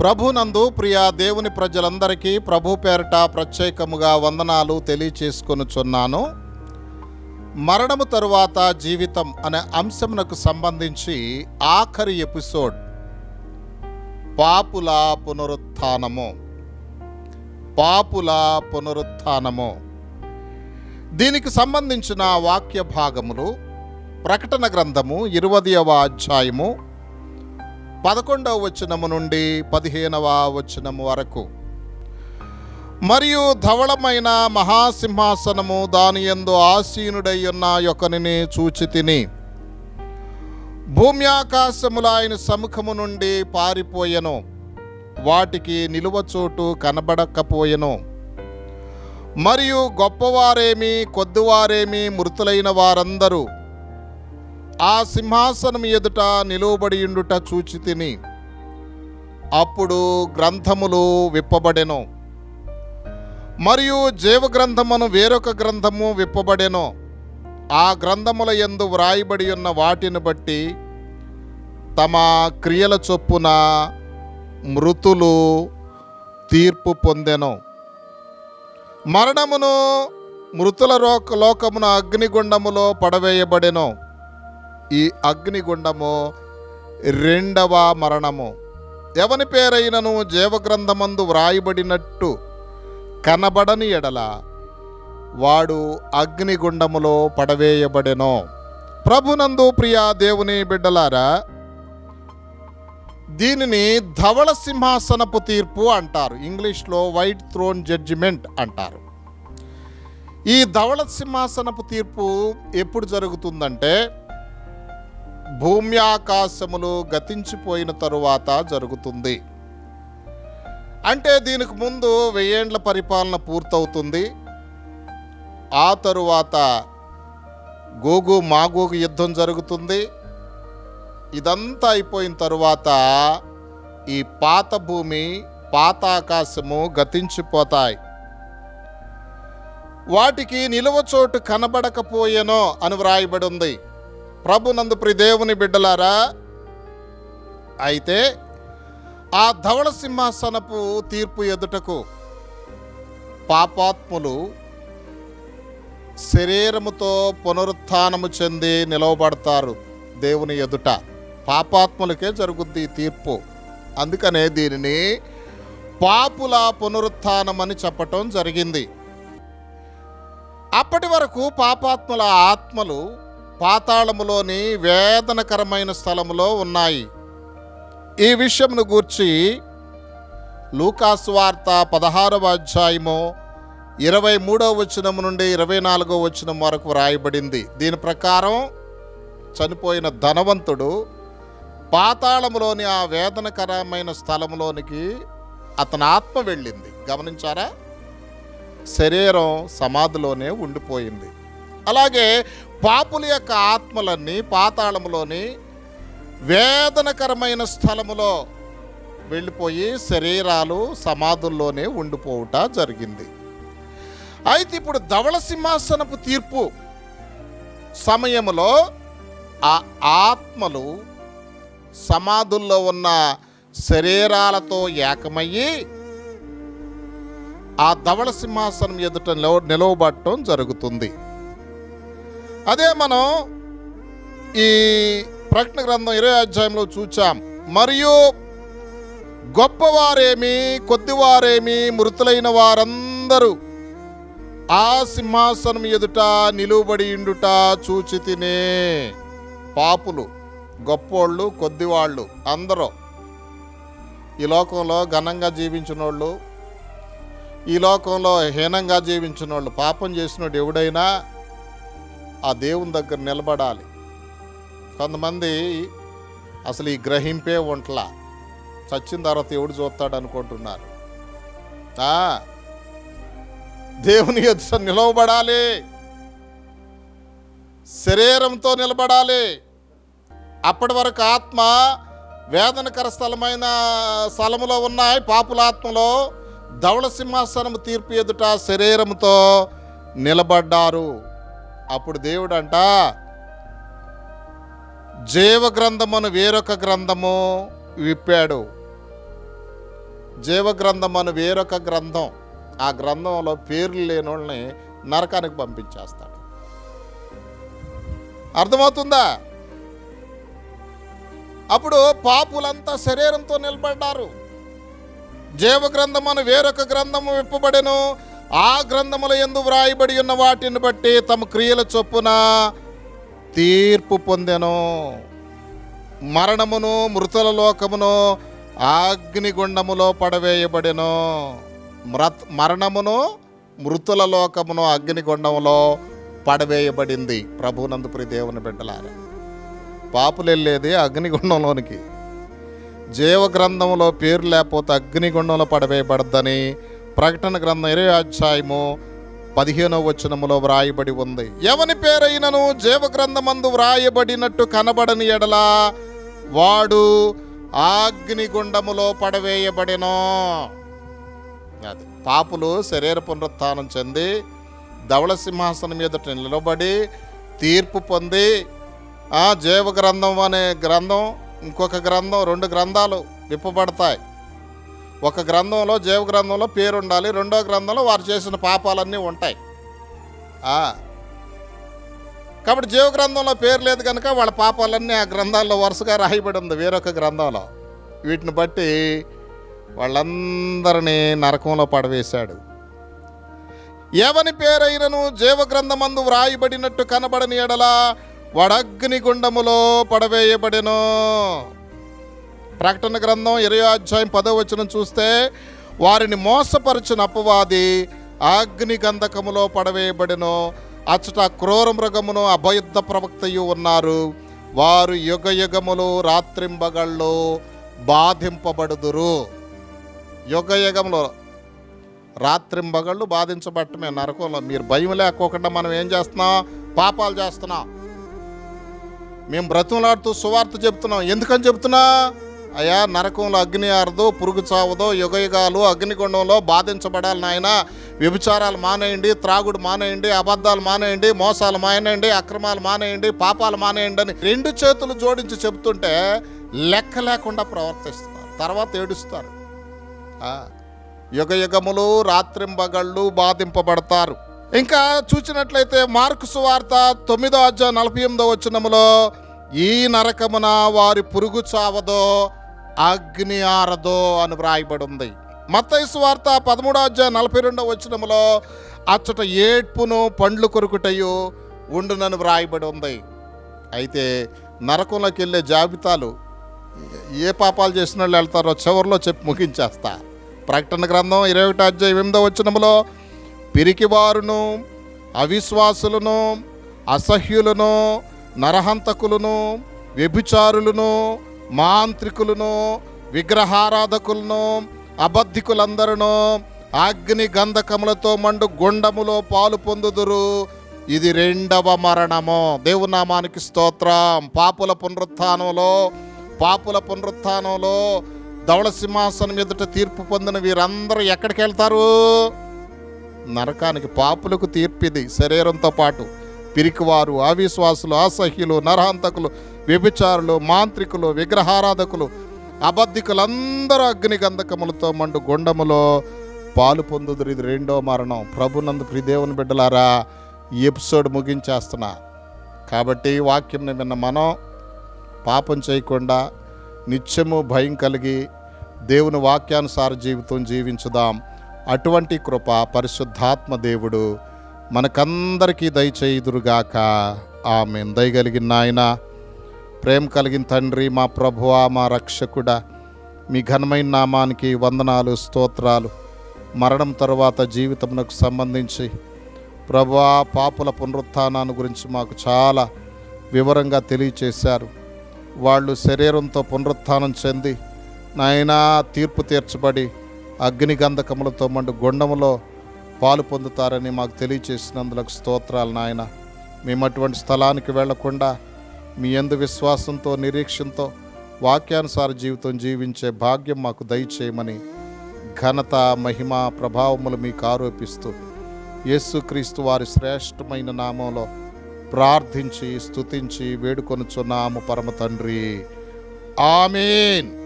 ప్రభునందు ప్రియ దేవుని ప్రజలందరికీ ప్రభు పేరట ప్రత్యేకముగా వందనాలు తెలియచేసుకొనుచున్నాను. మరణము తరువాత జీవితం అనే అంశమునకు సంబంధించి ఆఖరి ఎపిసోడ్. పాపుల పునరుత్థానము పాపుల పునరుత్థానము దీనికి సంబంధించిన వాక్య భాగములు ప్రకటన గ్రంథము ఇరవదవ అధ్యాయము పదకొండవ వచనము నుండి పదిహేనవ వచనము వరకు. మరియు ధవళమైన మహాసింహాసనము దాని యందు ఆసీనుడై ఉన్న యొకనిని చూచి తిని భూమి ఆకాశముల ఆయన సముఖము నుండి పారిపోయెను వాటికి నిలువ చోటు కనబడకపోయెను. మరియు గొప్పవారేమి కొద్దివారేమి మృతులైన వారందరూ ఆ సింహాసనం ఎదుట నిలువబడియుండుట చూచి తిని అప్పుడు గ్రంథములు విప్పబడెను. మరియు జీవగ్రంథమును వేరొక గ్రంథము విప్పబడెను. ఆ గ్రంథముల యందు వ్రాయబడి ఉన్న వాటిని బట్టి తమ క్రియల చొప్పున మృతులు తీర్పు పొందెను. మరణమును మృతుల లోకమున అగ్నిగుండములో పడవేయబడెను. ఈ అగ్నిగుండము రెండవ మరణము. ఎవని పేరైనను జీవగ్రంథమందు వ్రాయబడినట్టు కనబడని ఎడల వాడు అగ్నిగుండములో పడవేయబడెను. ప్రభునందు ప్రియా దేవుని బిడ్డలారా దీనిని ధవళ సింహాసనపు తీర్పు అంటారు. ఇంగ్లీష్లో వైట్ థ్రోన్ జడ్జిమెంట్ అంటారు. ఈ ధవళ సింహాసనపు తీర్పు ఎప్పుడు జరుగుతుందంటే భూమి ఆకాశములు గతించిపోయిన తరువాత జరుగుతుంది. అంటే దీనికి ముందు వెయ్యేండ్ల పరిపాలన పూర్తవుతుంది. ఆ తరువాత గోగు మాగోగు యుద్ధం జరుగుతుంది. ఇదంతా అయిపోయిన తరువాత ఈ పాత భూమి పాత ఆకాశము గతించిపోతాయి. వాటికి నిలువ చోటు కనబడకపోయేనో అని వ్రాయబడి ఉంది. ప్రభునందు ప్రి దేవుని బిడ్డలారా అయితే ఆ ధవళ సింహాసనపు తీర్పు ఎదుటకు పాపాత్ములు శరీరముతో పునరుత్నము చెంది నిలవబడతారు దేవుని ఎదుట. పాపాత్ములకే జరుగుద్ది ఈ తీర్పు. అందుకనే దీనిని పాపుల పునరుత్థానం అని చెప్పటం జరిగింది. అప్పటి వరకు పాపాత్ముల ఆత్మలు పాతాళములోని వేదనకరమైన స్థలములో ఉన్నాయి. ఈ విషయమును గూర్చి లూకాసు వార్త పదహారవ అధ్యాయము ఇరవై మూడవ వచనం నుండి ఇరవై నాలుగవ వచనం వరకు వ్రాయబడింది. దీని ప్రకారం చనిపోయిన ధనవంతుడు పాతాళములోని ఆ వేదనకరమైన స్థలంలోనికి అతని ఆత్మ వెళ్ళింది. గమనించారా? శరీరం సమాధిలోనే ఉండిపోయింది. అలాగే పాపుల యొక్క ఆత్మలన్నీ పాతాళములోని వేదనకరమైన స్థలములో వెళ్ళిపోయి శరీరాలు సమాధుల్లోనే ఉండిపోవుట జరిగింది. అయితే ఇప్పుడు ధవళ సింహాసనపు తీర్పు సమయంలో ఆ ఆత్మలు సమాధుల్లో ఉన్న శరీరాలతో ఏకమయ్యి ఆ ధవళ సింహాసనం ఎదుట నిలవ జరుగుతుంది. అదే మనం ఈ ప్రకటన గ్రంథం ఇరవై అధ్యాయంలో చూచాం. మరియు గొప్పవారేమి కొద్దివారేమి మృతులైన వారందరూ ఆ సింహాసనం ఎదుట నిలువబడి ఇండుట చూచి తినే పాపులు గొప్పోళ్ళు కొద్దివాళ్ళు అందరూ ఈ లోకంలో ఘనంగా జీవించిన వాళ్ళు ఈ లోకంలో హీనంగా జీవించిన వాళ్ళు పాపం చేసినోడు ఎవడైనా ఆ దేవుని దగ్గర నిలబడాలి. కొంతమంది అసలు ఈ గ్రహింపే ఒంట్లా చచ్చిన తర్వాత ఎవడు చూస్తాడు అనుకుంటున్నారు. దేవుని ఎదుట నిలవబడాలి. శరీరంతో నిలబడాలి. అప్పటి వరకు ఆత్మ వేదనకర స్థలమైన స్థలములో ఉన్నాయి. పాపుల ఆత్మలో ధవళ సింహాసనము తీర్పు ఎదుట శరీరంతో నిలబడ్డారు. అప్పుడు దేవుడు అంట జీవ గ్రంథమును వేరొక గ్రంథము విప్పాడు. జీవగ్రంథం అని వేరొక గ్రంథం ఆ గ్రంథంలో పేర్లు లేని వాళ్ళని నరకానికి పంపించేస్తాడు. అర్థమవుతుందా? అప్పుడు పాపులంతా శరీరంతో నిలబడ్డారు. జీవగ్రంథం అని వేరొక గ్రంథము విప్పబడెను ఆ గ్రంథముల ఎందు వ్రాయబడి ఉన్న వాటిని బట్టి తమ క్రియల చొప్పున తీర్పు పొందెను. మరణమును మృతుల లోకమును అగ్నిగుండములో పడవేయబడెను. మృత మరణమును మృతుల లోకమును అగ్నిగుండములో పడవేయబడింది. ప్రభునందు ప్రియ దేవుని బిడ్డలారా పాపులు వెళ్ళేది అగ్నిగుండంలోనికి. జీవగ్రంథంలో పేరు లేకపోతే అగ్నిగుండంలో పడవేయబడద్దని ప్రకటన గ్రంథం ఇరవై అధ్యాయము పదిహేనవ వచనములో వ్రాయబడి ఉంది. ఎవని పేరైనను జీవగ్రంథమందు వ్రాయబడినట్టు కనబడని ఎడలా వాడు అగ్నిగుండములో పడవేయబడినో. అది పాపులు శరీర పునరుత్నం చెంది ధవళ సింహాసనం ఎదుట నిలబడి తీర్పు పొంది ఆ జీవ గ్రంథం అనే గ్రంథం ఇంకొక గ్రంథం రెండు గ్రంథాలు విప్పబడతాయి. ఒక గ్రంథంలో జీవ గ్రంథంలో పేరు ఉండాలి రెండో గ్రంథంలో వారు చేసిన పాపాలన్నీ ఉంటాయి. కాబట్టి జీవ గ్రంథంలో పేరు లేదు కనుక వాళ్ళ పాపాలన్నీ ఆ గ్రంథాల్లో వరుసగా రాయబడి ఉంది. వేరొక గ్రంథంలో. వీటిని బట్టి వాళ్ళందరినీ నరకంలో పడవేశాడు. ఎవని పేరైనను జీవగ్రంథమందు వ్రాయబడినట్టు కనబడని ఎడలా వడగ్ని గుండములో పడవేయబడెను. ప్రకటన గ్రంథం ఇరవై అధ్యాయం పదో వచనం చూస్తే వారిని మోసపరిచిన అపవాది అగ్ని గంధకములో పడవేయబడిను అచ్చట క్రూర మృగమును అభయుద్ధ ప్రవక్తయు ఉన్నారు. వారు యుగ యుగములు రాత్రింబగళ్ళు బాధింపబడుదురు. యుగ యుగంలో రాత్రింబగళ్ళు బాధించబట్టమే నరకంలో. మీరు భయం లేకోకుండా మనం ఏం చేస్తున్నాం పాపాలు చేస్తున్నాం. మేము బ్రతులాడుతూ సువార్త చెప్తున్నాం. ఎందుకని చెప్తున్నా? అయ్యా నరకంలో అగ్ని ఆరదు పురుగు చావదో యుగయుగాలు అగ్నిగుండంలో బాధించబడాలి నాయన. వ్యభిచారాలు మానేయండి త్రాగుడు మానేయండి అబద్ధాలు మానేయండి మోసాలు మానేయండి అక్రమాలు మానేయండి పాపాలు మానేయండి అని రెండు చేతులు జోడించి చెప్తుంటే లెక్క లేకుండా ప్రవర్తిస్తున్నారు. తర్వాత ఏడుస్తారు. యుగయుగములు రాత్రింబగళ్ళు బాధింపబడతారు. ఇంకా చూసినట్లయితే మార్కు సువార్త తొమ్మిదో అధ్యాయ నలభై ఎనిమిదో వచ్చినములో ఈ నరకమున వారి పురుగు చావదో అగ్ని ఆరదో అని వ్రాయబడి ఉంది మత్తయి వార్త పదమూడో అధ్యాయ నలభై రెండవ వచ్చినములో అచ్చట ఏడ్పును పండ్లు కొరుకుటయు ఉండునని వ్రాయబడి ఉంది అయితే నరకంలోకి వెళ్ళే జాబితాలు ఏ పాపాలు చేసిన వాళ్ళు వెళ్తారో చివరిలో చెప్పి ముగించేస్తా. ప్రకటన గ్రంథం ఇరవై ఒకటి అధ్యాయం ఎనిమిదో వచ్చినములో పిరికివారును అవిశ్వాసులను అసహ్యులను నరహంతకులను వ్యభిచారులను మాంత్రికులను విగ్రహారాధకులను అబద్ధికులందరూ అగ్ని గంధకములతో మండు గుండములో పాలు పొందుదురు. ఇది రెండవ మరణము. దేవునామానికి స్తోత్రం. పాపుల పునరుత్నంలో పాపుల పునరుత్నంలో ధవళ సింహాసనం ఎదుట తీర్పు పొందిన వీరందరూ ఎక్కడికి వెళ్తారు? నరకానికి పాపులకు తీర్పిది శరీరంతో పాటు. పిరికివారు అవిశ్వాసులు అసహ్యులు నరహంతకులు వ్యభిచారులు మాంత్రికులు విగ్రహారాధకులు అబద్ధికులందరూ అగ్ని గంధకములతో మండు గుండములో పాలు పొందుదురు. ఇది రెండో మరణం. ప్రభునందు ప్రిదేవుని బిడ్డలారా ఈ ఎపిసోడ్ ముగించేస్తున్నా. కాబట్టి వాక్యం విన్న మనం పాపం చేయకుండా నిత్యము భయం కలిగి దేవుని వాక్యానుసార జీవితం జీవించుదాం. అటువంటి కృప పరిశుద్ధాత్మ దేవుడు మనకందరికీ దయచేయుదురుగాక. ఆమె దయగలిగిన నాయన ప్రేమ కలిగిన తండ్రి మా ప్రభువా మా రక్షకుడా మీ ఘనమైన నామానికి వందనాలు స్తోత్రాలు. మరణం తరువాత జీవితమునకు సంబంధించి ప్రభువా పాపుల పునరుత్థానాన్ని గురించి మాకు చాలా వివరంగా తెలియచేశారు. వాళ్ళు శరీరంతో పునరుత్థానం చెంది నాయనా తీర్పు తీర్చబడి అగ్ని గంధకములతో మండు గుండములో పాలు పొందుతారని మాకు తెలియచేసినందులకు స్తోత్రాలు నాయన. మేము అటువంటి స్థలానికి వెళ్ళకుండా మీ ఎందు విశ్వాసంతో నిరీక్షంతో వాక్యానుసార జీవితం జీవించే భాగ్యం మాకు దయచేయమని ఘనత మహిమ ప్రభావములు మీకు ఆరోపిస్తూ యేసుక్రీస్తు వారి శ్రేష్టమైన నామంలో ప్రార్థించి స్తుతించి వేడుకొనుచున్నాము పరమ తండ్రి. ఆమెన్.